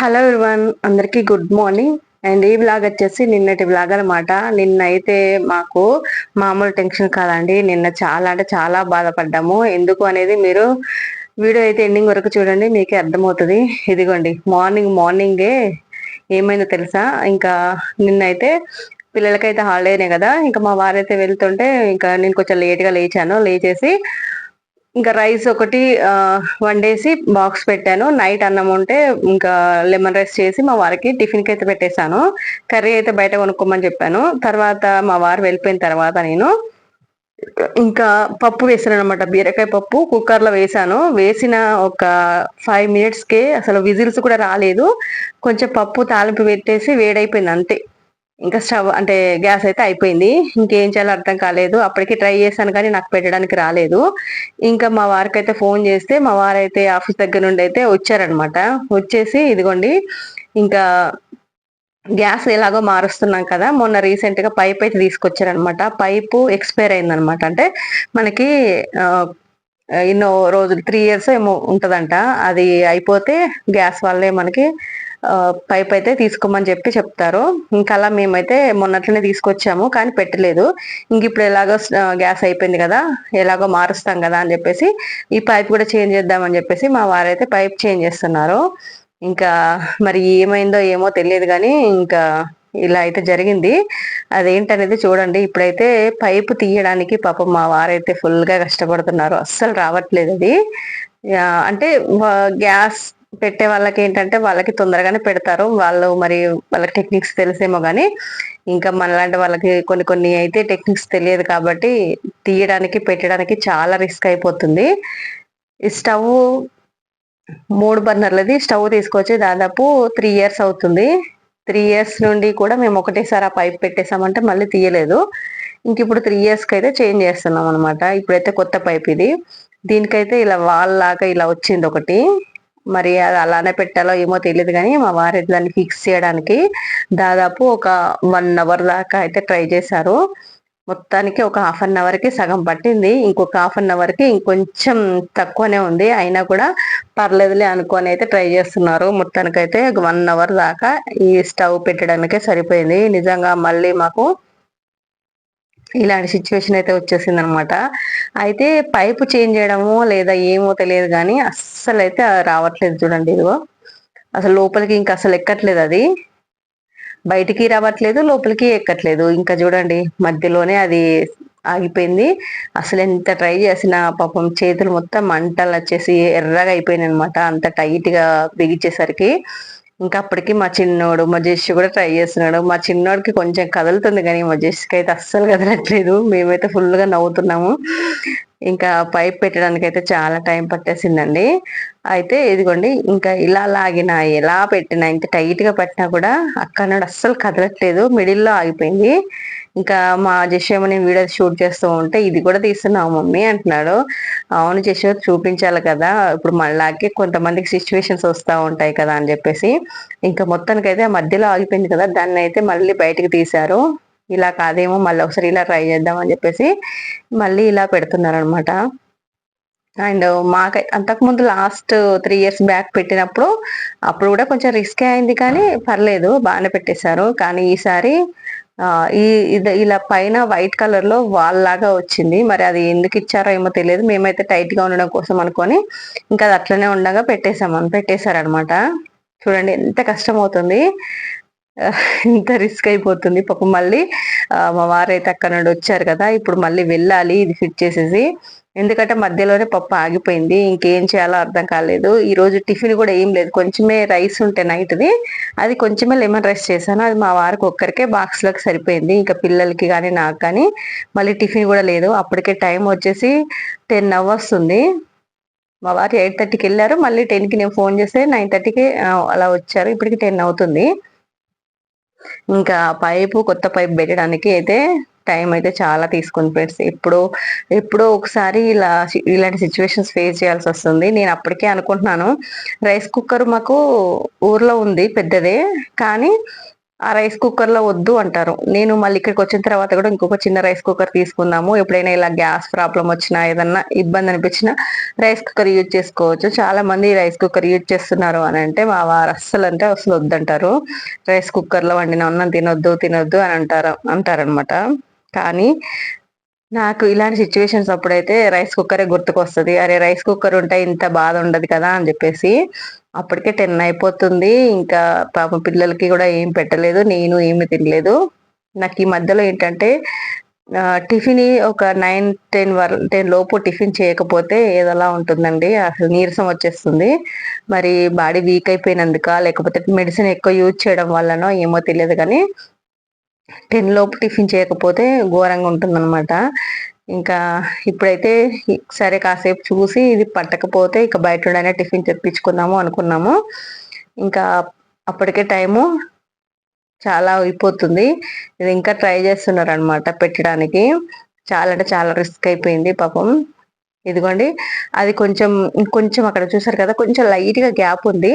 Hello everyone అందరికీ good morning and ఈ blog వచ్చేసి నిన్నటి బ్లాగ్ అనమాట నిన్న అయితే మాకు మామూలు టెన్షన్ కాదండి. నిన్న చాలా అంటే చాలా బాధపడ్డాము. ఎందుకు అనేది మీరు వీడియో అయితే ఎండింగ్ వరకు చూడండి మీకే అర్థమవుతుంది. ఇదిగోండి మార్నింగ్ మార్నింగే ఏమైందో తెలుసా? ఇంకా నిన్నైతే పిల్లలకైతే హాలిడేనే కదా. ఇంకా మా వారైతే వెళ్తుంటే ఇంకా నేను కొంచెం లేట్గా లేచాను. లేచేసి ఇంకా రైస్ ఒకటి వండేసి బాక్స్ పెట్టాను. నైట్ అన్నం ఉంటే ఇంకా లెమన్ రైస్ చేసి మా వారికి టిఫిన్కి అయితే పెట్టేశాను. కర్రీ అయితే బయట కొనుక్కోమని చెప్పాను. తర్వాత మా వారు వెళ్ళిపోయిన తర్వాత నేను ఇంకా పప్పు వేసాను అనమాట బీరకాయ పప్పు కుక్కర్లో వేసాను. వేసిన ఒక ఫైవ్ మినిట్స్కే అసలు విజిల్స్ కూడా రాలేదు. కొంచెం పప్పు తాలింపు పెట్టేసి వేడైపోయింది అంతే. ఇంకా స్టవ్ అంటే గ్యాస్ అయితే అయిపోయింది. ఇంకేం చేయాలో అర్థం కాలేదు. అప్పటికి ట్రై చేశాను కానీ నాకు పెట్టడానికి రాలేదు. ఇంకా మా వారికి అయితే ఫోన్ చేస్తే మా వారైతే ఆఫీస్ దగ్గర నుండి అయితే వచ్చారనమాట వచ్చేసి ఇదిగోండి ఇంకా గ్యాస్ ఎలాగో మారుస్తున్నాం కదా మొన్న రీసెంట్గా పైప్ అయితే తీసుకొచ్చారనమాట పైపు ఎక్స్పైర్ అయిందనమాట అంటే మనకి ఎన్నో రోజులు త్రీ ఇయర్స్ ఏమో ఉంటదంట. అది అయిపోతే గ్యాస్ వల్లే మనకి పైప్ అయితే తీసుకోమని చెప్పి చెప్తారు. ఇంకా అలా మేమైతే మొన్నట్లనే తీసుకొచ్చాము కానీ పెట్టలేదు. ఇంక ఇప్పుడు ఎలాగో గ్యాస్ అయిపోయింది కదా ఎలాగో మారుస్తాం కదా అని చెప్పేసి ఈ పైప్ కూడా చేంజ్ చేద్దామని చెప్పేసి మా వారైతే పైప్ చేంజ్ చేస్తున్నారు. ఇంకా మరి ఏమైందో ఏమో తెలియదు కానీ ఇంకా ఇలా అయితే జరిగింది. అదేంటనేది చూడండి. ఇప్పుడైతే పైపు తీయడానికి పాపం మా వారైతే ఫుల్గా కష్టపడుతున్నారు. అస్సలు రావట్లేదు అది. అంటే గ్యాస్ పెట్టే వాళ్ళకి ఏంటంటే వాళ్ళకి తొందరగానే పెడతారు. వాళ్ళు మరి వాళ్ళకి టెక్నిక్స్ తెలిసేమో కానీ ఇంకా మనలాంటి వాళ్ళకి కొన్ని కొన్ని అయితే టెక్నిక్స్ తెలియదు కాబట్టి తీయడానికి పెట్టడానికి చాలా రిస్క్ అయిపోతుంది. స్టవ్ మూడు బర్నర్లది స్టవ్ తీసుకొచ్చి దాదాపు త్రీ ఇయర్స్ అవుతుంది. త్రీ ఇయర్స్ నుండి కూడా మేము ఒకటేసారి ఆ పైప్ పెట్టేసామంటే మళ్ళీ తీయలేదు. ఇంక ఇప్పుడు త్రీ ఇయర్స్కి అయితే చేంజ్ చేస్తున్నాం అనమాట ఇప్పుడైతే కొత్త పైప్ ఇది. దీనికైతే ఇలా వాల్ లాగా ఇలా వచ్చింది ఒకటి. మరి అది అలానే పెట్టాలో ఏమో తెలియదు కానీ మా వారి దాన్ని ఫిక్స్ చేయడానికి దాదాపు ఒక వన్ అవర్ దాకా అయితే ట్రై చేశారు. మొత్తానికి ఒక హాఫ్ అన్ అవర్కి సగం పట్టింది. ఇంకొక హాఫ్ అన్ అవర్కి ఇంకొంచెం తక్కువనే ఉంది. అయినా కూడా పర్లేదులే అనుకొని అయితే ట్రై చేస్తున్నారు. మొత్తానికైతే వన్ అవర్ దాకా ఈ స్టవ్ పెట్టడానికే సరిపోయింది. నిజంగా మళ్ళీ మాకు ఇలాంటి సిచ్యువేషన్ అయితే వచ్చేసింది అనమాట అయితే పైపు చేంజ్ చేయడమో లేదా ఏమో తెలియదు కానీ అస్సలు అయితే రావట్లేదు చూడండి ఇదిగో. అసలు లోపలికి ఇంకా అసలు ఎక్కట్లేదు అది. బయటికి రావట్లేదు లోపలికి ఎక్కట్లేదు. ఇంకా చూడండి మధ్యలోనే అది ఆగిపోయింది. అసలు ఎంత ట్రై చేసినా పాపం చేతులు మొత్తం మంటలు వచ్చేసి ఎర్రగా అయిపోయినాయి అనమాట అంత టైట్గా బిగించేసరికి ఇంకా అప్పటికి మా చిన్నోడు మా జెస్సి కూడా ట్రై చేస్తున్నాడు. మా చిన్నోడికి కొంచెం కదులుతుంది కానీ మా జెస్సికి అయితే అస్సలు కదలట్లేదు. మేమైతే ఫుల్గా నవ్వుతున్నాము. ఇంకా పైప్ పెట్టడానికి అయితే చాలా టైం పట్టేసిందండి. అయితే ఇదిగోండి ఇంకా ఇలా లాగినా ఎలా పెట్టినా ఇంత టైట్గా పెట్టినా కూడా అక్కడ అస్సలు కదలట్లేదు మిడిల్లో ఆగిపోయింది. ఇంకా మా జశ్యమ నేను వీడియో షూట్ చేస్తూ ఉంటే ఇది కూడా తీస్తున్నావు మమ్మీ అంటున్నాడు. అవును జశ్వ చూపించాలి కదా ఇప్పుడు మళ్ళాకి కొంతమందికి సిచ్యువేషన్స్ వస్తూ ఉంటాయి కదా అని చెప్పేసి. ఇంకా మొత్తానికైతే మధ్యలో ఆగిపోయింది కదా దాన్ని అయితే మళ్ళీ బయటకు తీశారు. ఇలా కాదేమో మళ్ళీ ఒకసారి ఇలా ట్రై చేద్దామని చెప్పేసి మళ్ళీ ఇలా పెడుతున్నారు అనమాట అండ్ మాకై అంతకుముందు లాస్ట్ త్రీ ఇయర్స్ బ్యాక్ పెట్టినప్పుడు అప్పుడు కూడా కొంచెం రిస్క్ అయింది కానీ పర్లేదు బాగానే పెట్టేశారు. కానీ ఈసారి ఈ ఇది ఇలా పైన వైట్ కలర్లో వాల్ లాగా వచ్చింది. మరి అది ఎందుకు ఇచ్చారో ఏమో తెలియదు. మేమైతే టైట్గా ఉండడం కోసం అనుకొని ఇంకా అది అట్లనే ఉండగా పెట్టేసామని పెట్టేశారనమాట చూడండి ఎంత కష్టం అవుతుంది. ఇంత రిస్క్ అయిపోతుంది. పాపం మళ్ళీ మా వారైతే అక్కడ నుండి వచ్చారు కదా ఇప్పుడు మళ్ళీ వెళ్ళాలి ఇది ఫిట్ చేసేసి. ఎందుకంటే మధ్యలోనే పప్పు ఆగిపోయింది. ఇంకేం చేయాలో అర్థం కాలేదు. ఈ రోజు టిఫిన్ కూడా ఏం లేదు. కొంచెమే రైస్ ఉంటే నైట్ది అది కొంచెమే లెమన్ రైస్ చేశాను. అది మా వారికి ఒక్కరికే బాక్స్లోకి సరిపోయింది. ఇంకా పిల్లలకి కానీ నాకు కానీ మళ్ళీ టిఫిన్ కూడా లేదు. అప్పటికే టైం వచ్చేసి టెన్ అవర్స్ ఉంది మా వారు ఎయిట్ థర్టీకి వెళ్ళారు. మళ్ళీ టెన్కి నేను ఫోన్ చేస్తే నైన్ థర్టీకి అలా వచ్చారు. ఇప్పటికి టెన్ అవుతుంది. ఇంకా పైపు కొత్త పైప్ పెట్టడానికి అయితే టైం అయితే చాలా తీసుకుని ఫ్రెండ్స్. ఎప్పుడో ఎప్పుడో ఒకసారి ఇలా ఇలాంటి సిచ్యువేషన్స్ ఫేస్ చేయాల్సి వస్తుంది. నేను అప్పటికే అనుకుంటున్నాను. రైస్ కుక్కర్ మాకు ఊర్లో ఉంది పెద్దదే. కానీ ఆ రైస్ కుక్కర్లో వద్దు అంటారు. నేను మళ్ళీ ఇక్కడికి వచ్చిన తర్వాత కూడా ఇంకొక చిన్న రైస్ కుక్కర్ తీసుకుందాము. ఎప్పుడైనా ఇలా గ్యాస్ ప్రాబ్లం వచ్చినా ఏదన్నా ఇబ్బంది అనిపించినా రైస్ కుక్కర్ యూజ్ చేసుకోవచ్చు. చాలా మంది రైస్ కుక్కర్ యూజ్ చేస్తున్నారు అని అంటే మా వారు అస్సలు అంటే అసలు వద్దంటారు. రైస్ కుక్కర్లో వండిన అన్నం తినొద్దు తినొద్దు అని అంటారు అంటారనమాట కానీ నాకు ఇలాంటి సిచ్యువేషన్స్ అప్పుడైతే రైస్ కుక్కరే గుర్తుకొస్తుంది. అరే రైస్ కుక్కర్ ఉంటే ఇంత బాధ ఉండదు కదా అని చెప్పేసి అప్పటికే టెన్ అయిపోతుంది. ఇంకా పాప పిల్లలకి కూడా ఏం పెట్టలేదు. నేను ఏమి తినలేదు. నాకు ఈ మధ్యలో ఏంటంటే టిఫిన్ ఒక నైన్ టెన్ వర్ టెన్ లోపు టిఫిన్ చేయకపోతే ఏదోలా ఉంటుందండి. అసలు నీరసం వచ్చేస్తుంది. మరి బాడీ వీక్ అయిపోయినందుక లేకపోతే మెడిసిన్ ఎక్కువ యూజ్ చేయడం వల్లనో ఏమో తెలియదు కానీ టెన్ లోపు టిఫిన్ చేయకపోతే ఘోరంగా ఉంటుందన్నమాట. ఇంకా ఇప్పుడైతే సరే కాసేపు చూసి ఇది పట్టకపోతే ఇక బయట టిఫిన్ తెప్పించుకుందాము అనుకున్నాము. ఇంకా అప్పటికే టైము చాలా అయిపోతుంది. ఇది ఇంకా ట్రై చేస్తున్నారు అనమాట పెట్టడానికి. చాలా అంటే చాలా రిస్క్ అయిపోయింది పాపం. ఇదిగోండి అది కొంచెం కొంచెం అక్కడ చూసారు కదా కొంచెం లైట్గా గ్యాప్ ఉంది.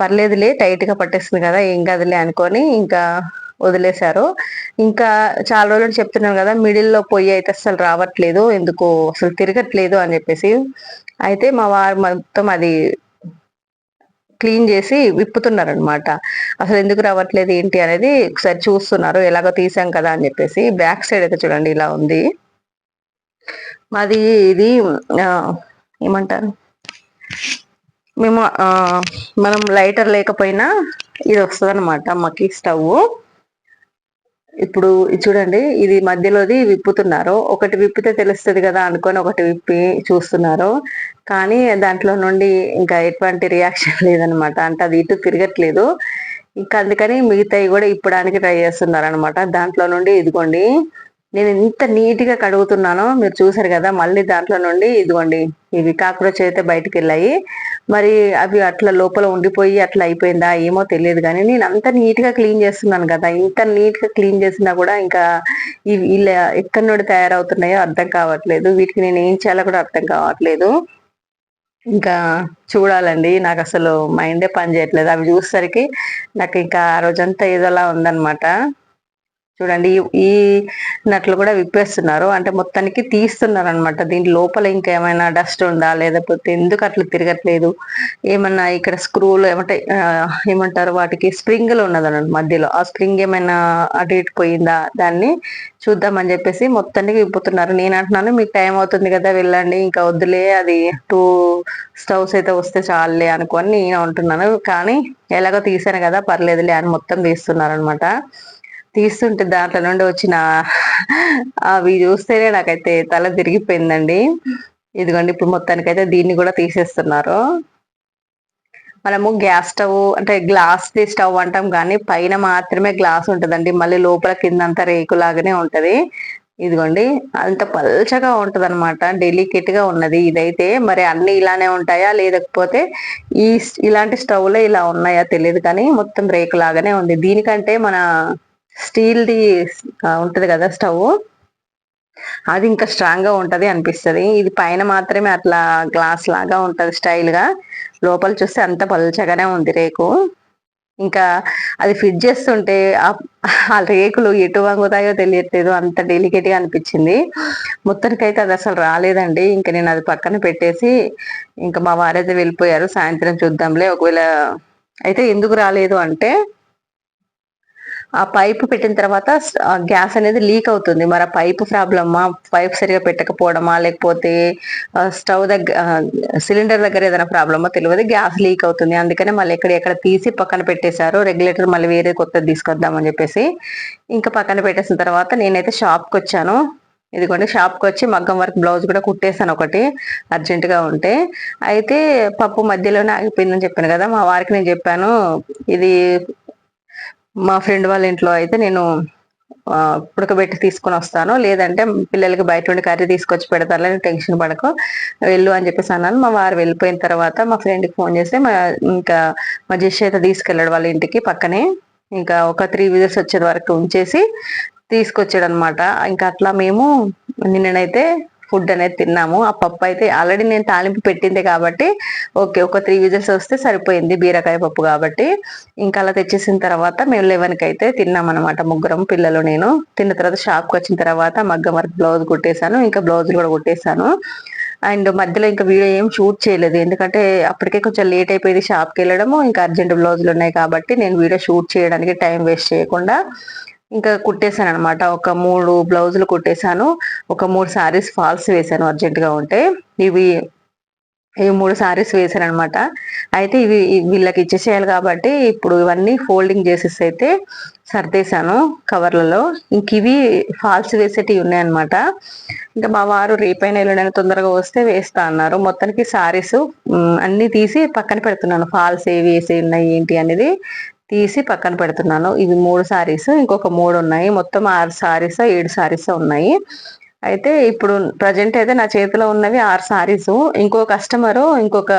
పర్లేదులే టైట్గా పట్టేస్తుంది కదా ఏం కాదులే అనుకొని ఇంకా వదిలేశారు. ఇంకా చాలా రోజులు చెప్తున్నాను కదా మిడిల్లో పొయ్యి అయితే అసలు రావట్లేదు ఎందుకు అసలు తిరగట్లేదు అని చెప్పేసి. అయితే మా వారు మొత్తం అది క్లీన్ చేసి విప్పుతున్నారు అనమాట అసలు ఎందుకు రావట్లేదు ఏంటి అనేది ఒకసారి చూస్తున్నారు ఎలాగో తీసాం కదా అని చెప్పేసి. బ్యాక్ సైడ్ అయితే చూడండి ఇలా ఉంది. మాది ఇది ఏమంటారు? మేము మనం లైటర్ లేకపోయినా ఇది వస్తుంది అనమాట మాకి స్టవ్ ఇప్పుడు చూడండి ఇది మధ్యలోది విప్పుతున్నారు. ఒకటి విప్పితే తెలుస్తుంది కదా అనుకొని ఒకటి విప్పి చూస్తున్నారు. కానీ దాంట్లో నుండి ఇంకా ఎటువంటి రియాక్షన్ లేదనమాట. అంటే అది ఇటు తిరగట్లేదు. ఇంకా అందుకని మిగతాయి కూడా ఇప్పడానికి ట్రై చేస్తున్నారు అనమాట దాంట్లో నుండి ఇదిగోండి నేను ఎంత నీట్గా కడుగుతున్నానో మీరు చూసారు కదా మళ్ళీ దాంట్లో నుండి ఇదిగోండి ఇవి కాక్రోచ్ అయితే బయటకు వెళ్ళాయి మరి అవి అట్లా లోపల ఉండిపోయి అట్లా అయిపోయిందా ఏమో తెలియదు కానీ నేను అంత నీట్గా క్లీన్ చేస్తున్నాను కదా ఇంత నీట్గా క్లీన్ చేసినా కూడా ఇంకా ఇవి ఇలా ఎక్కడి నుండి తయారవుతున్నాయో అర్థం కావట్లేదు. వీటికి నేను ఏం చేయాలో కూడా అర్థం కావట్లేదు. ఇంకా చూడాలండి నాకు అసలు మైండే పని చేయట్లేదు. అవి చూసేసరికి నాకు ఇంకా ఆ రోజంతా ఏదోలా ఉందన్నమాట. చూడండి ఈ నట్లు కూడా విప్పేస్తున్నారు. అంటే మొత్తానికి తీస్తున్నారు అనమాట దీని లోపల ఇంకేమైనా డస్ట్ ఉందా? లేకపోతే ఎందుకు అట్లా తిరగట్లేదు? ఏమన్నా ఇక్కడ స్క్రూలు ఏమంటే ఏమంటారు వాటికి స్ప్రింగ్లు ఉన్నదన మధ్యలో. ఆ స్ప్రింగ్ ఏమైనా అటు ఇటు పోయిందా? దాన్ని చూద్దామని చెప్పేసి మొత్తానికి విప్పుతున్నారు. నేను అంటున్నాను మీకు టైం అవుతుంది కదా వెళ్ళండి. ఇంకా వద్దులే అది టూ స్టవ్స్ అయితే వస్తే చాలులే అనుకొని నేను అంటున్నాను కానీ ఎలాగో తీసాను కదా పర్లేదులే అని మొత్తం తీస్తున్నారు అనమాట తీస్తుంటే దాంట్లో నుండి వచ్చిన అవి చూస్తేనే నాకైతే తల తిరిగిపోయిందండి. ఇదిగోండి ఇప్పుడు మొత్తానికైతే దీన్ని కూడా తీసేస్తున్నారు. మనము గ్యాస్ స్టవ్ అంటే గ్లాస్ ది స్టవ్ అంటాం కానీ పైన మాత్రమే గ్లాస్ ఉంటుందండి. మళ్ళీ లోపల కింద అంతా రేకులాగానే ఉంటది. ఇదిగోండి అంత పల్చగా ఉంటది అనమాట డెలికేట్గా ఉన్నది ఇదైతే. మరి అన్ని ఇలానే ఉంటాయా? లేకపోతే ఈ ఇలాంటి స్టవ్లే ఇలా ఉన్నాయా? తెలియదు కానీ మొత్తం రేకు లాగానే ఉంది. దీనికంటే మన స్టీల్ది ఉంటుంది కదా స్టవ్. అది ఇంకా స్ట్రాంగ్గా ఉంటది అనిపిస్తుంది. ఇది పైన మాత్రమే అట్లా గ్లాస్ లాగా ఉంటది స్టైల్గా లోపల చూస్తే అంత పలుచగానే ఉంది రేకు. ఇంకా అది ఫిట్ చేస్తుంటే ఆ రేకులు ఎటు వంగుతాయో తెలియట్లేదు. అంత డెలికేట్గా అనిపించింది. మొత్తానికైతే అది అసలు రాలేదండి. ఇంకా నేను అది పక్కన పెట్టేసి ఇంకా మా వారైతే వెళ్ళిపోయారు. సాయంత్రం చూద్దాంలే. ఒకవేళ అయితే ఎందుకు రాలేదు అంటే ఆ పైపు పెట్టిన తర్వాత గ్యాస్ అనేది లీక్ అవుతుంది. మరి ఆ పైపు ప్రాబ్లమా? పైప్ సరిగా పెట్టకపోవడమా? లేకపోతే స్టవ్ దగ్గర సిలిండర్ దగ్గర ఏదైనా ప్రాబ్లమా? తెలియదు. గ్యాస్ లీక్ అవుతుంది. అందుకనే మళ్ళీ ఎక్కడ ఎక్కడ తీసి పక్కన పెట్టేశారు. రెగ్యులేటర్ మళ్ళీ వేరే కొత్తది తీసుకొద్దామని చెప్పేసి ఇంకా పక్కన పెట్టేసిన తర్వాత నేనైతే షాప్కి వచ్చాను. ఇదిగోండి షాప్కి వచ్చి మగ్గం వర్క్ బ్లౌజ్ కూడా కుట్టేసాను ఒకటి. అర్జెంటుగా ఉంటే. అయితే పప్పు మధ్యలోనే ఆగిపోయిందని చెప్పాను కదా మా వారికి నేను చెప్పాను. ఇది మా ఫ్రెండ్ వాళ్ళ ఇంట్లో అయితే నేను ఉడకబెట్టి తీసుకొని వస్తాను. లేదంటే పిల్లలకి బయట నుండి కర్రీ తీసుకొచ్చి పెడతారని టెన్షన్ పడకు. వెళ్ళు అని చెప్పేసి అన్నాను. మా వారు వెళ్ళిపోయిన తర్వాత మా ఫ్రెండ్కి ఫోన్ చేస్తే మా ఇంకా మా జిష్ అయితే తీసుకెళ్ళాడు వాళ్ళ ఇంటికి పక్కనే. ఇంకా ఒక త్రీ విజిట్స్ వచ్చే వరకు ఉంచేసి తీసుకొచ్చాడు అనమాట ఇంకా అట్లా మేము నిన్ననైతే ఫుడ్ అనేది తిన్నాము. ఆ పప్పు అయితే ఆల్రెడీ నేను తాలింపు పెట్టింది కాబట్టి ఓకే ఒక త్రీ విజిల్స్ వస్తే సరిపోయింది బీరకాయ పప్పు కాబట్టి. ఇంకా అలా తెచ్చేసిన తర్వాత మేము లెవెన్కి అయితే తిన్నాం అనమాట ముగ్గురం పిల్లలు నేను. తిన్న తర్వాత షాప్కి వచ్చిన తర్వాత మగ్గం వర్క్ బ్లౌజ్ కుట్టేశాను ఇంకా బ్లౌజులు కూడా కుట్టేశాను. అండ్ మధ్యలో ఇంకా వీడియో ఏం షూట్ చేయలేదు. ఎందుకంటే అప్పటికే కొంచెం లేట్ అయిపోయింది షాప్కి వెళ్ళడము ఇంకా అర్జెంట్ బ్లౌజులు ఉన్నాయి కాబట్టి నేను వీడియో షూట్ చేయడానికి టైం వేస్ట్ చేయకుండా ఇంకా కుట్టేశాను అనమాట ఒక మూడు బ్లౌజులు కుట్టేశాను. ఒక మూడు శారీస్ ఫాల్స్ వేశాను అర్జెంటుగా ఉంటే. ఇవి ఇవి మూడు శారీస్ వేసాను అనమాట అయితే ఇవి వీళ్ళకి ఇచ్చేసేయాలి కాబట్టి ఇప్పుడు ఇవన్నీ ఫోల్డింగ్ చేసేసి అయితే సర్దేశాను కవర్లలో. ఇంక ఇవి ఫాల్స్ వేసేటివి ఉన్నాయన్నమాట. ఇంకా మా వారు రేపైన ఎల్లుండైనా తొందరగా వస్తే వేస్తా అన్నారు. మొత్తానికి సారీస్ అన్నీ తీసి పక్కన పెడుతున్నాను. ఫాల్స్ ఏవి వేసి ఉన్నాయి ఏంటి అనేది. తీసి పక్కన పెడుతున్నాను. ఇవి మూడు సారీస్ ఇంకొక మూడు ఉన్నాయి. మొత్తం ఆరు సారీస్ ఏడు సారీస్ ఉన్నాయి. అయితే ఇప్పుడు ప్రజెంట్ అయితే నా చేతిలో ఉన్నవి ఆరు సారీస్. ఇంకో కస్టమరు ఇంకొక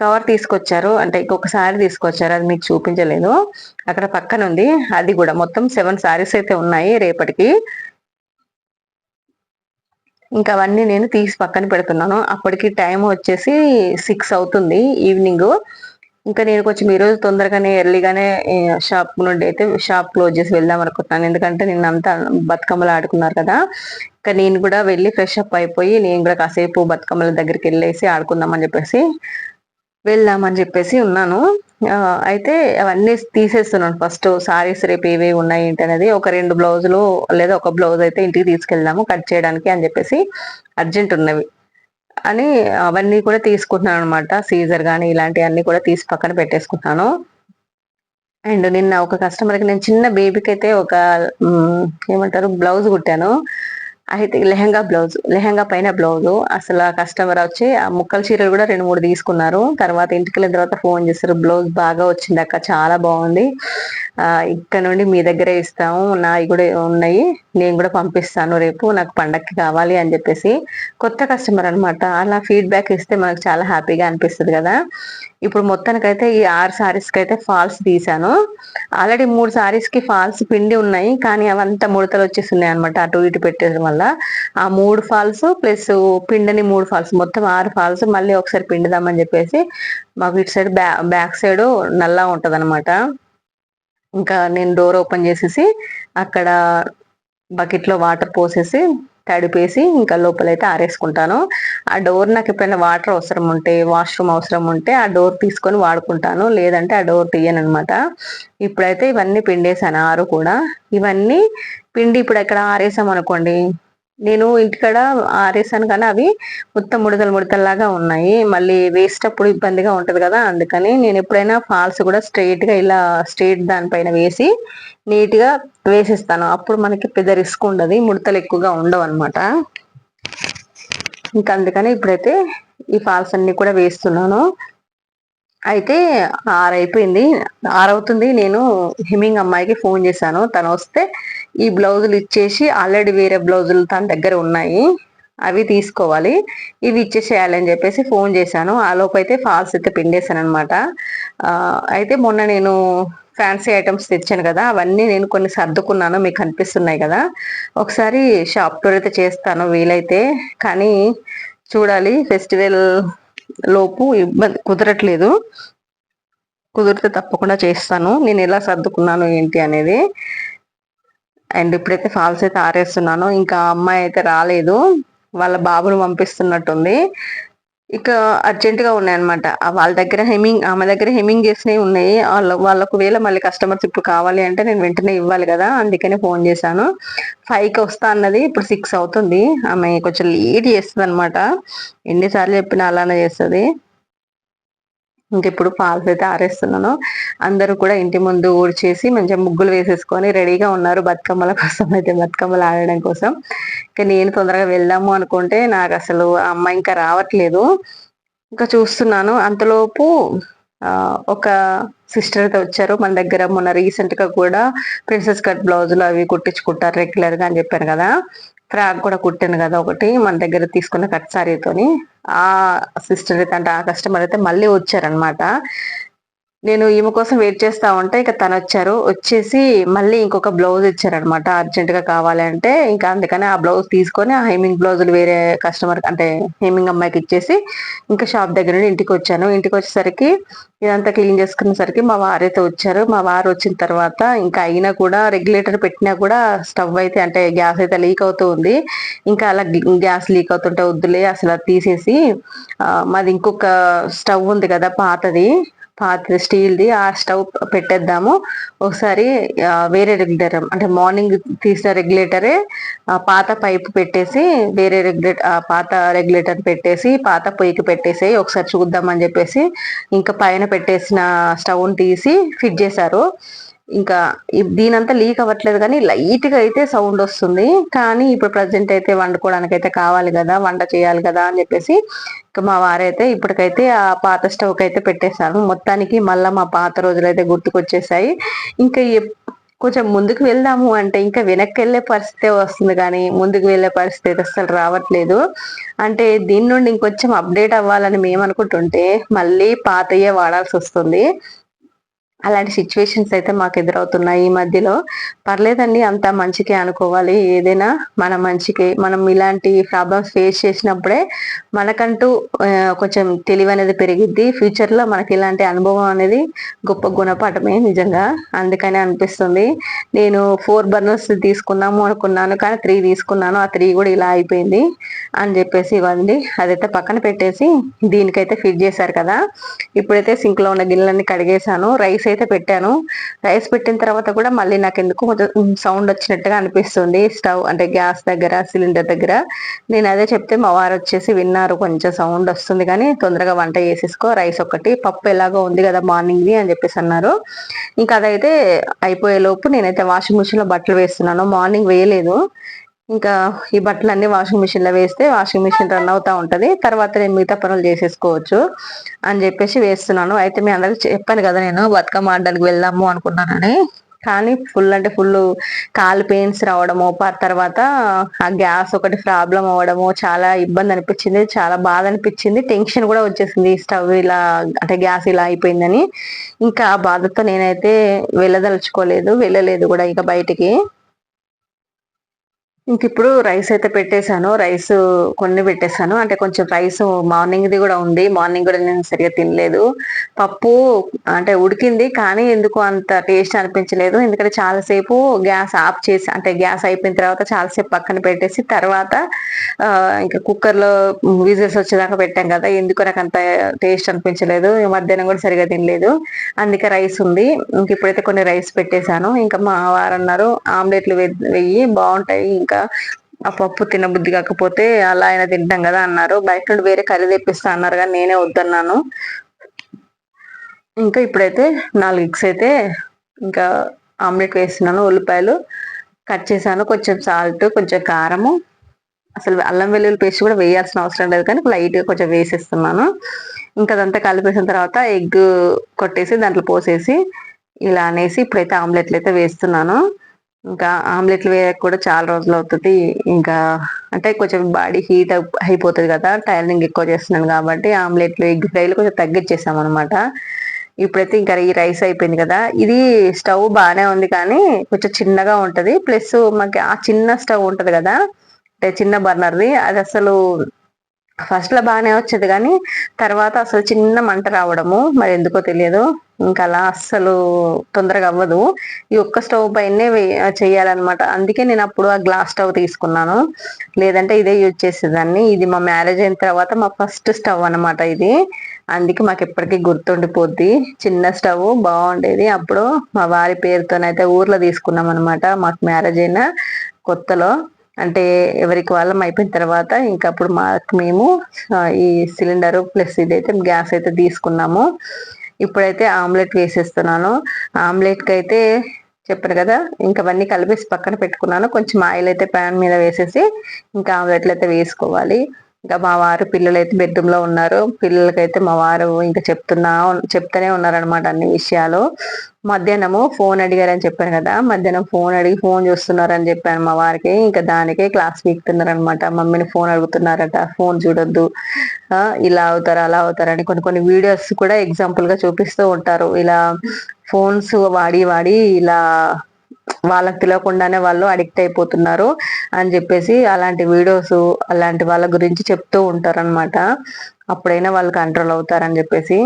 కవర్ తీసుకొచ్చారు. అంటే ఇంకొక సారీ తీసుకొచ్చారు. అది మీకు చూపించలేదు. అక్కడ పక్కన ఉంది. అది కూడా మొత్తం సెవెన్ సారీస్ అయితే ఉన్నాయి రేపటికి. ఇంకా అవన్నీ నేను తీసి పక్కన పెడుతున్నాను. అప్పటికి టైం వచ్చేసి సిక్స్ అవుతుంది ఈవినింగ్ ఇంకా నేను కొంచెం ఈ రోజు తొందరగానే ఎర్లీగానే షాప్ నుండి అయితే షాప్ క్లోజ్ చేసి వెళ్దాం అనుకుంటున్నాను. ఎందుకంటే నిన్న అంతా బతుకమ్మలు ఆడుకున్నారు కదా. ఇంకా నేను కూడా వెళ్ళి ఫ్రెష్ అప్ అయిపోయి నేను కూడా కాసేపు బతుకమ్మల దగ్గరికి వెళ్ళేసి ఆడుకుందామని చెప్పేసి వెళ్దామని చెప్పేసి ఉన్నాను. అయితే అవన్నీ తీసేస్తున్నాను. ఫస్ట్ సారీస్ రేపు ఏవి ఉన్నాయి ఏంటి అనేది ఒక రెండు బ్లౌజులు లేదా ఒక బ్లౌజ్ అయితే ఇంటికి తీసుకెళ్దాము కట్ చేయడానికి అని చెప్పేసి అర్జెంట్ ఉన్నవి. అని అవన్నీ కూడా తీసుకుంటున్నాను అనమాట సీజర్ కానీ ఇలాంటివన్నీ కూడా తీసి పక్కన పెట్టేసుకుంటున్నాను. అండ్ నిన్న ఒక కస్టమర్కి నేను చిన్న బేబీకి అయితే ఒక ఏమంటారు బ్లౌజ్ కుట్టాను. అయితే లెహంగా బ్లౌజ్ లెహంగా పైన బ్లౌజ్. అసలు ఆ కస్టమర్ వచ్చి ఆ ముక్కల చీరలు కూడా రెండు మూడు తీసుకున్నారు. తర్వాత ఇంటికి వెళ్ళిన తర్వాత ఫోన్ చేస్తారు బ్లౌజ్ బాగా వచ్చింది అక్క చాలా బాగుంది. ఇక్కడ నుండి మీ దగ్గరే ఇస్తాము. నావి కూడా ఉన్నాయి. నేను కూడా పంపిస్తాను రేపు. నాకు పండక్కి కావాలి అని చెప్పేసి కొత్త కస్టమర్ అనమాట అలా ఫీడ్బ్యాక్ ఇస్తే మనకు చాలా హ్యాపీగా అనిపిస్తుంది కదా. ఇప్పుడు మొత్తానికైతే ఈ ఆరు శారీస్కి అయితే ఫాల్స్ తీసాను ఆల్రెడీ మూడు శారీస్కి ఫాల్స్ పిండి ఉన్నాయి. కానీ అవంతా ముడతలు వచ్చేస్తున్నాయి అనమాట అటు ఇటు పెట్టేయడం వల్ల. ఆ మూడు ఫాల్స్ ప్లస్ పిండిని మూడు ఫాల్స్ మొత్తం ఆరు ఫాల్స్ మళ్ళీ ఒకసారి పిండిదామని చెప్పేసి మాకు ఇటు సైడ్ బ్యా బ్యాక్ సైడ్ నల్లా ఉంటది అనమాట ఇంకా నేను డోర్ ఓపెన్ చేసేసి అక్కడ బకెట్లో వాటర్ పోసేసి తడిపేసి ఇంకా లోపలైతే ఆరేసుకుంటాను. ఆ డోర్ నాకు ఎప్పుడైనా వాటర్ అవసరం ఉంటే వాష్రూమ్ అవసరం ఉంటే ఆ డోర్ తీసుకొని వాడుకుంటాను. లేదంటే ఆ డోర్ తీయను అనమాట ఇప్పుడైతే ఇవన్నీ పిండేసాను ఆరు కూడా. ఇవన్నీ పిండి ఇప్పుడు ఎక్కడ ఆరేసాం అనుకోండి నేను ఇంటికాడ ఆరేసాను కానీ అవి మొత్తం ముడతలు ముడతల్లాగా ఉన్నాయి. మళ్ళీ వేస్ట్ అప్పుడు ఇబ్బందిగా ఉంటుంది కదా అందుకని నేను ఎప్పుడైనా ఫాల్స్ కూడా స్ట్రైట్గా ఇలా స్ట్రైట్ దానిపైన వేసి నీట్గా వేసేస్తాను. అప్పుడు మనకి పెద్ద రిస్క్ ఉండదు ముడతలు ఎక్కువగా ఉండవు అనమాట ఇంకా అందుకని ఇప్పుడైతే ఈ ఫాల్స్ అన్ని కూడా వేస్తున్నాను. అయితే ఆరైపోయింది. ఆరవుతుంది. నేను హిమింగ్ అమ్మాయికి ఫోన్ చేశాను. తను వస్తే ఈ బ్లౌజులు ఇచ్చేసి ఆల్రెడీ వేరే బ్లౌజులు తన దగ్గర ఉన్నాయి. అవి తీసుకోవాలి. ఇవి ఇచ్చేసేయాలని చెప్పేసి ఫోన్ చేశాను. ఆలోపు అయితే ఫాల్స్ అయితే పిండేశాను అనమాట అయితే మొన్న నేను ఫ్యాన్సీ ఐటమ్స్ తెచ్చాను కదా అవన్నీ నేను కొన్ని సర్దుకున్నాను. మీకు అనిపిస్తున్నాయి కదా. ఒకసారి షాప్ టూర్ అయితే చేస్తాను వీలైతే. కానీ చూడాలి ఫెస్టివల్ లోపు ఇబ్బంది కుదరట్లేదు. కుదిరితే తప్పకుండా చేస్తాను. నేను ఎలా సర్దుకున్నాను ఏంటి అనేది. అండ్ ఇప్పుడైతే ఫాల్స్ అయితే ఆరేస్తున్నాను. ఇంకా అమ్మాయి అయితే రాలేదు. వాళ్ళ బాబును పంపిస్తున్నట్టుంది. ఇక అర్జెంట్గా ఉన్నాయి అనమాట వాళ్ళ దగ్గర హెమింగ్ ఆమె దగ్గర హెమింగ్ చేసినవి ఉన్నాయి. వాళ్ళ వాళ్ళకు వేళ మళ్ళీ కస్టమర్స్ ఇప్పుడు కావాలి అంటే నేను వెంటనే ఇవ్వాలి కదా అందుకనే ఫోన్ చేశాను. ఫైవ్కి వస్తా అన్నది ఇప్పుడు సిక్స్ అవుతుంది. ఆమె కొంచెం లేట్ చేస్తుంది అనమాట ఎన్నిసార్లు చెప్పినా అలానే చేస్తుంది. ఇంక ఇప్పుడు ఫాల్స్ అయితే ఆరేస్తున్నాను. అందరూ కూడా ఇంటి ముందు ఊడ్చేసి మంచిగా ముగ్గులు వేసేసుకొని రెడీగా ఉన్నారు బతుకమ్మల కోసం అయితే బతుకమ్మలు ఆడడం కోసం. ఇంకా నేను తొందరగా వెళ్దాము అనుకుంటే నాకు అసలు అమ్మ ఇంకా రావట్లేదు. ఇంకా చూస్తున్నాను. అంతలోపు ఒక సిస్టర్ అయితే వచ్చారు మన దగ్గర. మొన్న రీసెంట్గా కూడా ప్రిన్సెస్ కట్ బ్లౌజులు అవి కుట్టించుకుంటారు రెగ్యులర్గా అని చెప్పాను కదా. ఫ్రాక్ కూడా కుట్టాను కదా ఒకటి మన దగ్గర తీసుకున్న కట్ సారీతోని. ఆ సిస్టర్ అయితే అంటే ఆ కస్టమర్ అయితే మళ్ళీ వచ్చారనమాట నేను ఈమె కోసం వెయిట్ చేస్తా ఉంటే ఇక తను వచ్చారు. వచ్చేసి మళ్ళీ ఇంకొక బ్లౌజ్ ఇచ్చారనమాట అర్జెంట్గా కావాలంటే ఇంకా అందుకని ఆ బ్లౌజ్ తీసుకొని ఆ హేమింగ్ బ్లౌజులు వేరే కస్టమర్ అంటే హేమింగ్ అమ్మాయికి ఇచ్చేసి ఇంకా షాప్ దగ్గర నుండి ఇంటికి వచ్చాను. ఇంటికి వచ్చేసరికి ఇదంతా క్లీన్ చేసుకునేసరికి మా వారైతే వచ్చారు. మా వారు వచ్చిన తర్వాత ఇంకా అయినా కూడా రెగ్యులేటర్ పెట్టినా కూడా స్టవ్ అయితే అంటే గ్యాస్ అయితే లీక్ అవుతూ ఉంది. ఇంకా అలా గ్యాస్ లీక్ అవుతుంటే వద్దులే అసలు తీసేసి మాది ఇంకొక స్టవ్ ఉంది కదా పాతది. పాత స్టీల్ది ఆ స్టవ్ పెట్టేద్దాము. ఒకసారి వేరే రెగ్యులేటర్ అంటే మార్నింగ్ తీసిన రెగ్యులేటరే పాత పైపు పెట్టేసి వేరే రెగ్యులేటర్ పాత రెగ్యులేటర్ పెట్టేసి పాత పొయ్యికి పెట్టేసి ఒకసారి చూద్దామని చెప్పేసి ఇంకా పైన పెట్టేసిన స్టవ్ని తీసి ఫిట్ చేశారు. ఇంకా దీనంతా లీక్ అవ్వట్లేదు కానీ లైట్గా అయితే సౌండ్ వస్తుంది. కానీ ఇప్పుడు ప్రజెంట్ అయితే వండుకోవడానికి అయితే కావాలి కదా వంట చేయాలి కదా అని చెప్పేసి ఇంకా మా వారైతే ఇప్పటికైతే ఆ పాత స్టవ్ అయితే పెట్టేశాను మొత్తానికి మళ్ళీ మా పాత రోజులు అయితే గుర్తుకొచ్చేసాయి. ఇంకా కొంచెం ముందుకు వెళ్దాము అంటే ఇంకా వెనక్కి వెళ్ళే పరిస్థితి వస్తుంది కానీ ముందుకు వెళ్ళే పరిస్థితి అసలు రావట్లేదు. అంటే దీని నుండి ఇంకొంచెం అప్డేట్ అవ్వాలని మేము అనుకుంటుంటే మళ్ళీ పాతయే వాడాల్సి వస్తుంది. అలాంటి సిచ్యువేషన్స్ అయితే మాకు ఎదురవుతున్నాయి. ఈ మధ్యలో పర్లేదండి అంత మంచికే అనుకోవాలి. ఏదైనా మన మంచికి మనం ఇలాంటి ప్రాబ్లమ్స్ ఫేస్ చేసినప్పుడే మనకంటూ కొంచెం తెలివి అనేది పెరిగిద్ది ఫ్యూచర్లో మనకి ఇలాంటి అనుభవం అనేది గొప్ప గుణపాఠమే నిజంగా అందుకనే అనిపిస్తుంది. నేను ఫోర్ బర్నర్స్ తీసుకున్నాము అనుకున్నాను కానీ త్రీ తీసుకున్నాను. ఆ త్రీ కూడా ఇలా అయిపోయింది అని చెప్పేసి ఇవ్వండి. అదైతే పక్కన పెట్టేసి దీనికైతే ఫిట్ చేశారు కదా. ఇప్పుడైతే సింక్లో ఉన్న గిన్నెలన్నీ కడిగేశాను. రైస్ అయితే పెట్టాను. రైస్ పెట్టిన తర్వాత కూడా మళ్ళీ నాకు ఎందుకు కొంచెం సౌండ్ వచ్చినట్టుగా అనిపిస్తుంది. స్టవ్ అంటే గ్యాస్ దగ్గర సిలిండర్ దగ్గర. నేను అదే చెప్తే మా వారు వచ్చేసి విన్నారు కొంచెం సౌండ్ వస్తుంది కానీ తొందరగా వంట చేసేసుకో రైస్ ఒకటి పప్పు ఎలాగో ఉంది కదా మార్నింగ్ది అని చెప్పేసి అన్నారు. ఇంకా అదైతే అయిపోయే లోపు నేనైతే వాషింగ్ మిషన్లో బట్టలు వేస్తున్నాను. మార్నింగ్ వేయలేదు. ఇంకా ఈ బట్టలన్నీ వాషింగ్ మిషన్లో వేస్తే వాషింగ్ మిషన్ రన్ అవుతా ఉంటది. తర్వాత నేను మిగతా పనులు చేసేసుకోవచ్చు అని చెప్పేసి వేస్తున్నాను. అయితే మీ అందరికి చెప్పాను కదా నేను బతుకమ్మ ఆడడానికి వెళ్దాము అనుకున్నానని. కానీ ఫుల్ అంటే ఫుల్ కాలు పెయిన్స్ రావడము తర్వాత ఆ గ్యాస్ ఒకటి ప్రాబ్లం అవ్వడము చాలా ఇబ్బంది అనిపించింది చాలా బాధ అనిపించింది. టెన్షన్ కూడా వచ్చేసింది. స్టవ్ ఇలా అంటే గ్యాస్ ఇలా అయిపోయిందని. ఇంకా ఆ బాధతో నేనైతే వెళ్ళదలుచుకోలేదు వెళ్ళలేదు కూడా ఇక బయటికి. ఇంక ఇప్పుడు రైస్ అయితే పెట్టేశాను. రైస్ కొన్ని పెట్టేశాను. అంటే కొంచెం రైస్ మార్నింగ్ది కూడా ఉంది. మార్నింగ్ కూడా నేను సరిగా తినలేదు. పప్పు అంటే ఉడికింది కానీ ఎందుకు అంత టేస్ట్ అనిపించలేదు. ఎందుకంటే చాలాసేపు గ్యాస్ ఆఫ్ చేసి అంటే గ్యాస్ అయిపోయిన తర్వాత చాలాసేపు పక్కన పెట్టేసి తర్వాత ఇంకా కుక్కర్లో విజిల్స్ వచ్చేదాకా పెట్టాం కదా. ఎందుకు నాకు అంత టేస్ట్ అనిపించలేదు. మధ్యాహ్నం కూడా సరిగా తినలేదు. అందుకే రైస్ ఉంది. ఇంక ఇప్పుడైతే కొన్ని రైస్ పెట్టేశాను. ఇంకా మా వారు అన్నారు ఆమ్లెట్లు వెయ్యి. బాగుంటాయి. ఇంకా ఆ పప్పు తినబుద్ధి కాకపోతే అలా అయినా తింటాం కదా అన్నారు. బయట నుండి వేరే కర్రీ తెప్పిస్తా అన్నారు కానీ నేనే వద్దన్నాను. ఇంకా ఇప్పుడైతే నాలుగు ఎగ్స్ అయితే ఇంకా ఆమ్లెట్ వేస్తున్నాను ఉల్లిపాయలు కట్ చేశాను. కొంచెం సాల్ట్ కొంచెం కారము. అసలు అల్లం వెల్లుల్లి పేస్ట్ కూడా వేయాల్సిన అవసరం లేదు కానీ లైట్గా కొంచెం వేసేస్తున్నాను. ఇంకా అదంతా కలిపేసిన తర్వాత ఎగ్ కొట్టేసి దాంట్లో పోసేసి ఇలా అనేసి ఇప్పుడైతే ఆమ్లెట్లు అయితే వేస్తున్నాను. ఇంకా ఆమ్లెట్లు వేయక కూడా చాలా రోజులు అవుతుంది. ఇంకా అంటే కొంచెం బాడీ హీట్ అయిపోతుంది కదా టైలరింగ్ ఎక్కువ చేస్తున్నాను కాబట్టి ఆమ్లెట్లు ఎగ్ ఫ్రైలు కొంచెం తగ్గించేసాం అనమాట ఇప్పుడైతే ఇంకా ఈ రైస్ అయిపోయింది కదా ఇది స్టవ్ బాగానే ఉంది కానీ కొంచెం చిన్నగా ఉంటుంది. ప్లస్ మాకు ఆ చిన్న స్టవ్ ఉంటుంది కదా అంటే చిన్న బర్నర్ది అది అసలు ఫస్ట్లో బాగానే వచ్చేది కానీ తర్వాత అసలు చిన్న మంట రావడము మరి ఎందుకో తెలియదు. ఇంకా అలా అస్సలు తొందరగా అవ్వదు. ఈ ఒక్క స్టవ్ పైనే చేయాలన్నమాట. అందుకే నేను అప్పుడు ఆ గ్లాస్ స్టవ్ తీసుకున్నాను. లేదంటే ఇదే యూజ్ చేసేదాన్ని. ఇది మా మ్యారేజ్ అయిన తర్వాత మా ఫస్ట్ స్టవ్ అనమాట ఇది. అందుకే మాకు ఎప్పటికీ గుర్తుండిపోద్ది. చిన్న స్టవ్ బాగుండేది. అప్పుడు మా వారి పేరుతోనైతే ఊర్లో తీసుకున్నాం అనమాట మాకు మ్యారేజ్ అయిన కొత్తలో. అంటే ఎవరికి వాళ్ళం అయిపోయిన తర్వాత ఇంకా అప్పుడు మాకు మేము ఈ సిలిండర్ ప్లస్ ఇదైతే గ్యాస్ అయితే తీసుకున్నాము. ఇప్పుడైతే ఆమ్లెట్ వేసేస్తున్నాను. ఆమ్లెట్కి అయితే చెప్పారు కదా ఇంకా అవన్నీ కలిపేసి పక్కన పెట్టుకున్నాను. కొంచెం ఆయిల్ అయితే ప్యాన్ మీద వేసేసి ఇంకా ఆమ్లెట్లు అయితే వేసుకోవాలి. ఇంకా మా వారు పిల్లలు అయితే బెడ్రూమ్లో ఉన్నారు. పిల్లలకైతే మా వారు ఇంకా చెప్తున్నా చెప్తూనే ఉన్నారనమాట అన్ని విషయాలు. మధ్యాహ్నము ఫోన్ అడిగారని చెప్పాను కదా మధ్యాహ్నం ఫోన్ అడిగి ఫోన్ చూస్తున్నారని చెప్పాను మా వారికి. ఇంకా దానికే క్లాస్ వీక్తున్నారనమాట మమ్మీని ఫోన్ అడుగుతున్నారట ఫోన్ చూడొద్దు. ఇలా అవుతారు అలా అవుతారని కొన్ని కొన్ని వీడియోస్ కూడా ఎగ్జాంపుల్గా చూపిస్తూ ఉంటారు. ఇలా ఫోన్స్ వాడి వాడి ఇలా వాళ్ళకి తెలియకుండానే వాళ్ళు అడిక్ట్ అయిపోతున్నారు అని చెప్పేసి అలాంటి వీడియోస్ అలాంటి వాళ్ళ గురించి చెప్తూ ఉంటారు అనమాట అప్పుడైనా వాళ్ళు కంట్రోల్ అవుతారని చెప్పేసి.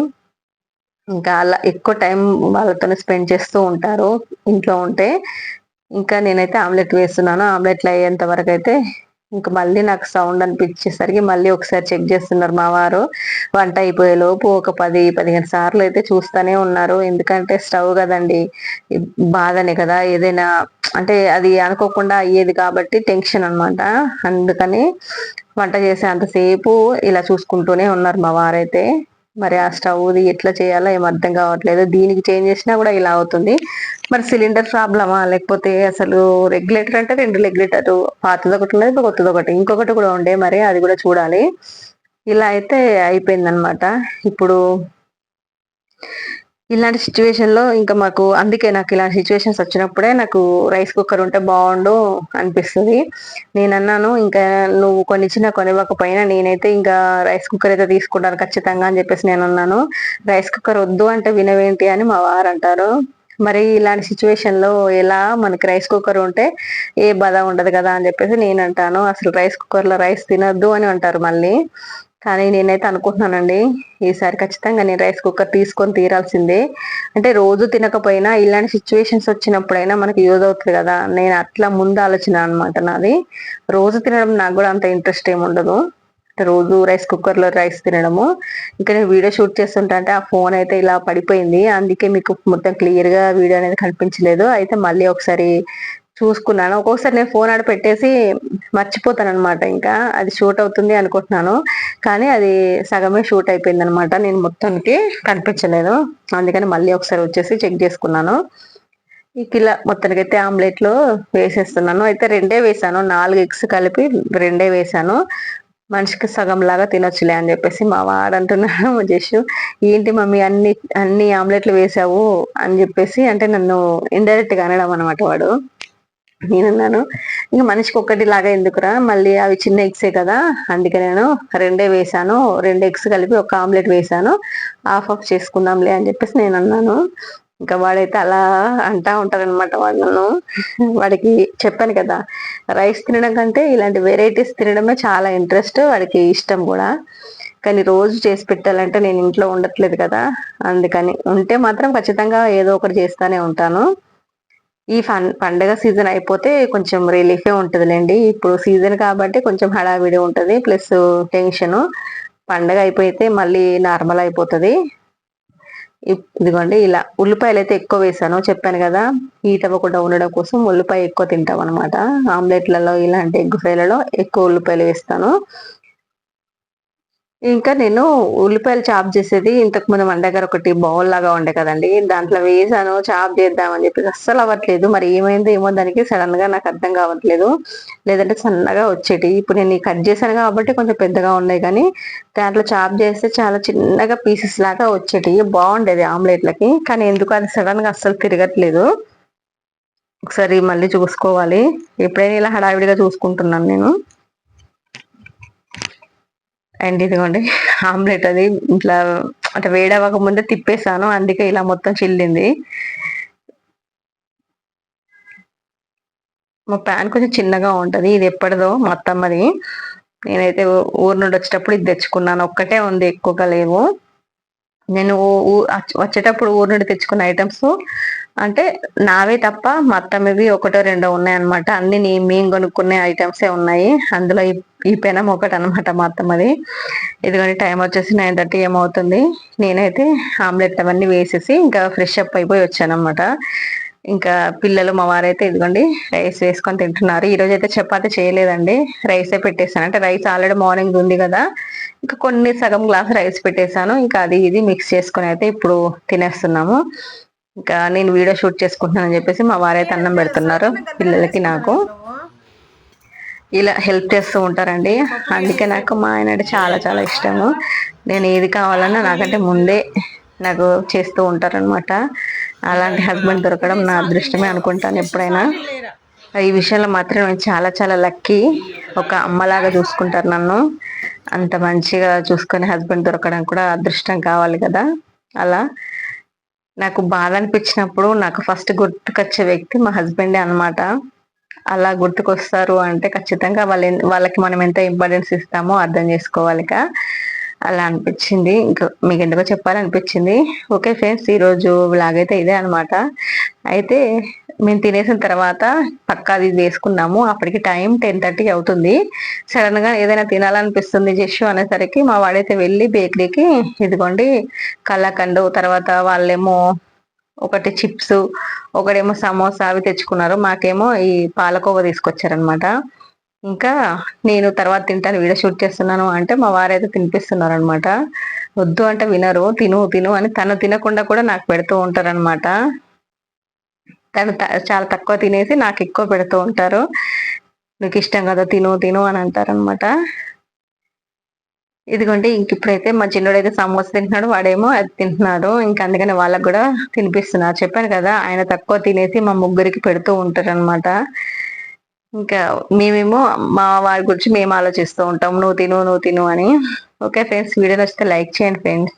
ఇంకా అలా ఎక్కువ టైం వాళ్ళతో స్పెండ్ చేస్తూ ఉంటారు ఇంట్లో ఉంటే. ఇంకా నేనైతే ఆమ్లెట్ వేస్తున్నాను. ఆమ్లెట్లు అయ్యేంత వరకు అయితే ఇంకా మళ్ళీ నాకు సౌండ్ అనిపించేసరికి మళ్ళీ ఒకసారి చెక్ చేస్తున్నారు మా వారు. వంట అయిపోయే లోపు ఒక పది పదిహేను సార్లు అయితే చూస్తూనే ఉన్నారు. ఎందుకంటే స్టవ్ కదండి బాధనే కదా ఏదైనా అంటే అది అనుకోకుండా అయ్యేది కాబట్టి టెన్షన్ అనమాట అందుకని వంట చేసే అంతసేపు ఇలా చూసుకుంటూనే ఉన్నారు మా వారైతే. మరి ఆ స్టవ్ది ఎట్లా చేయాలో ఏం అర్థం కావట్లేదు. దీనికి చేంజ్ చేసినా కూడా ఇలా అవుతుంది. మరి సిలిండర్ ప్రాబ్లమా? లేకపోతే అసలు రెగ్యులేటర్ అంటే రెండు రెగ్యులేటర్ పాతది ఒకటి ఉండేది కొత్తది ఒకటి. ఇంకొకటి కూడా ఉండే మరి అది కూడా చూడాలి. ఇలా అయితే అయిపోయింది అనమాట ఇప్పుడు ఇలాంటి సిచ్యువేషన్లో ఇంకా మాకు అందుకే నాకు ఇలాంటి సిచ్యువేషన్స్ వచ్చినప్పుడే నాకు రైస్ కుక్కర్ ఉంటే బాగుండు అనిపిస్తుంది. నేను అన్నాను ఇంకా నువ్వు కొనిచ్చిన కొనివ్వకపోయినా నేనైతే ఇంకా రైస్ కుక్కర్ అయితే తీసుకుంటాను ఖచ్చితంగా అని చెప్పేసి నేను అన్నాను రైస్ కుక్కర్ వద్దు అంటే వినవేంటి అని మా వారు అంటారు. మరి ఇలాంటి సిచ్యువేషన్లో ఎలా మనకి రైస్ కుక్కర్ ఉంటే ఏ బాధ ఉండదు కదా అని చెప్పేసి నేను అంటాను. అసలు రైస్ కుక్కర్లో రైస్ తినద్దు అని అంటారు మళ్ళీ. కానీ నేనైతే అనుకుంటున్నానండి ఈసారి ఖచ్చితంగా నేను రైస్ కుక్కర్ తీసుకొని తీరాల్సిందే. అంటే రోజు తినకపోయినా ఇలాంటి సిచ్యువేషన్స్ వచ్చినప్పుడైనా మనకి యూజ్ అవుతుంది కదా నేను అట్లా ముందు ఆలోచన అనమాట నాది. రోజు తినడం నాకు కూడా అంత ఇంట్రెస్ట్ ఏమి ఉండదు. రోజు రైస్ కుక్కర్లో రైస్ తినడము. ఇంకా నేను వీడియో షూట్ చేస్తుంటా అంటే ఆ ఫోన్ అయితే ఇలా పడిపోయింది. అందుకే మీకు మొత్తం క్లియర్గా వీడియో అనేది కనిపించలేదు. అయితే మళ్ళీ ఒకసారి చూసుకున్నాను. ఒక్కొక్కసారి నేను ఫోన్ ఆడ పెట్టేసి మర్చిపోతాను అనమాట ఇంకా అది షూట్ అవుతుంది అనుకుంటున్నాను. కానీ అది సగమే షూట్ అయిపోయింది అనమాట నేను మొత్తానికి కనిపించలేదు. అందుకని మళ్ళీ ఒకసారి వచ్చేసి చెక్ చేసుకున్నాను. ఈ ఇలా మొత్తానికి అయితే ఆమ్లెట్లో వేసేస్తున్నాను. అయితే రెండే వేసాను. నాలుగు ఎగ్స్ కలిపి రెండే వేసాను. మనిషికి సగం లాగా తినొచ్చులే అని చెప్పేసి మా వాడు అంటున్నాడు. జస్ట్ ఏంటి మమ్మీ అన్ని అన్ని ఆమ్లెట్లు వేసావు? అని చెప్పేసి అంటే నన్ను ఇండైరెక్ట్గా అనడం అనమాట వాడు. నేనున్నాను ఇంకా మనిషికి ఒక్కటి లాగా ఎందుకురా? మళ్ళీ అవి చిన్న ఎగ్సే కదా? అందుకే నేను రెండే వేసాను రెండు ఎగ్స్ కలిపి ఒక ఆమ్లెట్ వేసాను హాఫ్ ఆఫ్ చేసుకుందాంలే అని చెప్పేసి నేను అన్నాను ఇంకా వాడైతే అలా అంటా ఉంటారనమాట వాళ్ళను. వాడికి చెప్పాను కదా రైస్ తినడం కంటే ఇలాంటి వెరైటీస్ తినడమే చాలా ఇంట్రెస్ట్ వాడికి ఇష్టం కూడా. కానీ రోజు చేసి పెట్టాలంటే నేను ఇంట్లో ఉండట్లేదు కదా అందుకని. ఉంటే మాత్రం ఖచ్చితంగా ఏదో ఒకటి చేస్తానే ఉంటాను. ఈ ఫన్ పండగ సీజన్ అయిపోతే కొంచెం రిలీఫే ఉంటుందిలేండి. ఇప్పుడు సీజన్ కాబట్టి కొంచెం హడావిడి ఉంటుంది ప్లస్ టెన్షన్. పండగ అయిపోతే మళ్ళీ నార్మల్ అయిపోతుంది. ఇదిగోండి ఇలా. ఉల్లిపాయలు అయితే ఎక్కువ వేసాను చెప్పాను కదా. హీట్ అవ్వకుండా ఉండడం కోసం ఉల్లిపాయ ఎక్కువ తింటాం అనమాట ఆమ్లెట్లలో ఇలాంటి ఎగ్ ఫ్రైలలో ఎక్కువ ఉల్లిపాయలు వేస్తాను. ఇంకా నేను ఉల్లిపాయలు చాప్ చేసేది. ఇంతకు ముందు మన దగ్గర ఒకటి బౌల్ లాగా ఉండే కదండి. దాంట్లో వేసాను. చాప్ చేద్దామని చెప్పి అస్సలు అవ్వట్లేదు. మరి ఏమైందో ఏమో దానికి సడన్గా నాకు అర్థం కావట్లేదు. లేదంటే సన్నగా వచ్చేటి. ఇప్పుడు నేను కట్ చేశాను కాబట్టి కొంచెం పెద్దగా ఉన్నాయి కానీ దాంట్లో చాప్ చేస్తే చాలా చిన్నగా పీసెస్ లాగా వచ్చేటి. బాగుండేది ఆమ్లెట్లకి కానీ ఎందుకు అది సడన్గా అస్సలు తిరగట్లేదు. ఒకసారి మళ్ళీ చూసుకోవాలి. ఎప్పుడైనా ఇలా హడావిడిగా చూసుకుంటున్నాను నేను. అండ్ ఇదిగోండి ఆమ్లెట్ అది ఇట్లా అంటే వేడవక ముందే తిప్పేసాను అందుకే ఇలా మొత్తం చిల్లింది. మా ప్యాన్ కొంచెం చిన్నగా ఉంటుంది ఇది ఎప్పటిదో మా అత్తమ్మది. నేనైతే ఊరు నుండి వచ్చేటప్పుడు ఇది తెచ్చుకున్నాను ఒక్కటే ఉంది ఎక్కువగా లేవు. నేను వచ్చేటప్పుడు ఊరు నుండి తెచ్చుకున్న ఐటమ్స్ అంటే నావే తప్ప మా అత్తమ్మవి ఒకటో రెండో ఉన్నాయన్నమాట. అన్ని నేను మేము కొనుక్కునే ఐటమ్సే ఉన్నాయి. అందులో ఈ పెనం ఒకటి అనమాట మా అత్తమ్మది ఇదిగోని టైం వచ్చేసి నైన్ థర్టీ ఏమవుతుంది. నేనైతే ఆమ్లెట్ అవన్నీ వేసేసి ఇంకా ఫ్రెష్ అప్ అయిపోయి వచ్చాను అనమాట ఇంకా పిల్లలు మా వారైతే ఇదిగోండి రైస్ వేసుకొని తింటున్నారు. ఈ రోజు అయితే చపాతి చేయలేదండి. రైసే పెట్టేశాను. అంటే రైస్ ఆల్రెడీ మార్నింగ్ ఉంది కదా. ఇంకా కొన్ని సగం గ్లాస్ రైస్ పెట్టేశాను. ఇంకా అది ఇది మిక్స్ చేసుకుని అయితే ఇప్పుడు తినేస్తున్నాము. ఇంకా నేను వీడియో షూట్ చేసుకుంటున్నానని చెప్పేసి మా వారైతే అన్నం పెడుతున్నారు పిల్లలకి నాకు. ఇలా హెల్ప్ చేస్తూ ఉంటారండి. అందుకే నాకు మా ఆయన అంటే చాలా చాలా ఇష్టము. నేను ఏది కావాలన్నా నాకంటే ముందే నాకు చేస్తూ ఉంటారనమాట అలాంటి హస్బెండ్ దొరకడం నా అదృష్టమే అనుకుంటాను ఎప్పుడైనా. ఈ విషయంలో మాత్రం నేను చాలా చాలా లక్కీ ఒక అమ్మలాగా చూసుకుంటారు నన్ను. అంత మంచిగా చూసుకునే హస్బెండ్ దొరకడం కూడా అదృష్టం కావాలి కదా. అలా నాకు బాధ అనిపించినప్పుడు నాకు ఫస్ట్ గుర్తుకొచ్చే వ్యక్తి మా హస్బెండే అనమాట అలా గుర్తుకొస్తారు అంటే ఖచ్చితంగా వాళ్ళ వాళ్ళకి మనం ఎంత ఇంపార్టెన్స్ ఇస్తామో అర్థం చేసుకోవాలిక అలా అనిపించింది. ఇంకా మీకు ఎందుకో చెప్పాలనిపించింది. ఓకే ఫ్రెండ్స్ ఈరోజు లాగైతే ఇదే అనమాట అయితే మేము తినేసిన తర్వాత పక్కా అది వేసుకున్నాము. అప్పటికి టైం టెన్ థర్టీ అవుతుంది. సడన్గా ఏదైనా తినాలనిపిస్తుంది జస్ట్ అనేసరికి మా వాడైతే వెళ్ళి బేకరీకి ఇదిగోండి కళ్ళకండు తర్వాత వాళ్ళేమో ఒకటి చిప్స్ ఒకడేమో సమోసా అవి తెచ్చుకున్నారు. మాకేమో ఈ పాలకోవ తీసుకొచ్చారనమాట ఇంకా నేను తర్వాత తింటాను వీడియో షూట్ చేస్తున్నాను అంటే మా వారైతే తినిపిస్తున్నారు అనమాట వద్దు అంటే వినరు తిను తిను అని తను తినకుండా కూడా నాకు పెడుతూ ఉంటారనమాట తను చాలా తక్కువ తినేసి నాకు ఎక్కువ పెడుతూ ఉంటారు. నీకు ఇష్టం కదా తిను తిను అని అంటారనమాట ఇదిగోండి ఇంక ఇప్పుడైతే మా చిన్నోడైతే సమోసా తింటున్నాడు వాడేమో అది తింటున్నాడు. ఇంకా అందుకని వాళ్ళకు కూడా తినిపిస్తున్నారు చెప్పాను కదా ఆయన తక్కువ తినేసి మా ముగ్గురికి పెడుతూ ఉంటారు అనమాట ఇంకా మేమేమో మా వారి గురించి మేము ఆలోచిస్తూ ఉంటాం. నువ్వు తిను నువ్వు తిను అని. ఓకే ఫ్రెండ్స్ వీడియో వస్తే లైక్ చేయండి ఫ్రెండ్స్.